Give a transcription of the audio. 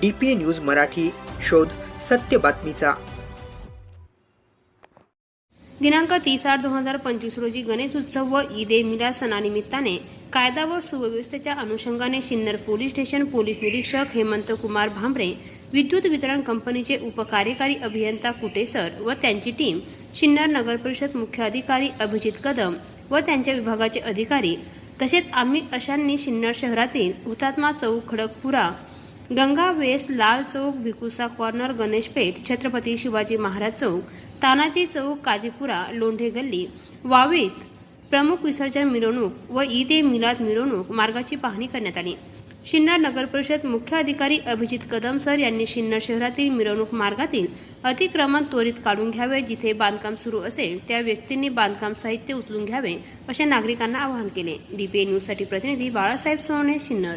D P A news Marathi शोध सत्य बातमीचा. दिनांक तीस आठ दोन हजार पंचवीस रोजी गणेश उत्सव व ईद ए मिलाद सणानिमित्ताने कायदा व सुव्यवस्थेच्या अनुषंगाने सिन्नर पोलीस स्टेशन पोलीस निरीक्षक हेमंत कुमार भांबरे विद्युत वितरण कंपनीचे उपकार्यकारी अभियंता कुटेसर व त्यांची टीम सिन्नर नगर परिषद मुख्य अधिकारी अभिजित कदम व त्यांच्या विभागाचे अधिकारी तसेच आम्ही अशांनी सिन्नर शहरातील हुतात्मा चौक खडकपुरा गंगा वेस्ट लाल चौक भिकुसा कॉर्नर गणेश पेठ छत्रपती शिवाजी महाराज चौक तानाजी चौक काजीपुरा लोंढे गल्ली वावीत प्रमुख विसर्जन मिरवणूक व ईद ए मिलाद मिरवणूक मार्गाची पाहणी करण्यात आली. शिन्नर नगर परिषद मुख्य अधिकारी अभिजित कदम सर यांनी शिन्नर शहरातील मिरवणूक मार्गातील अतिक्रमण त्वरित काढून घ्यावे जिथे बांधकाम सुरू असेल त्या व्यक्तींनी बांधकाम साहित्य उचलून घ्यावे असे नागरिकांना आवाहन केले. डीपीए न्यूजसाठी प्रतिनिधी बाळासाहेब सोने शिन्नर.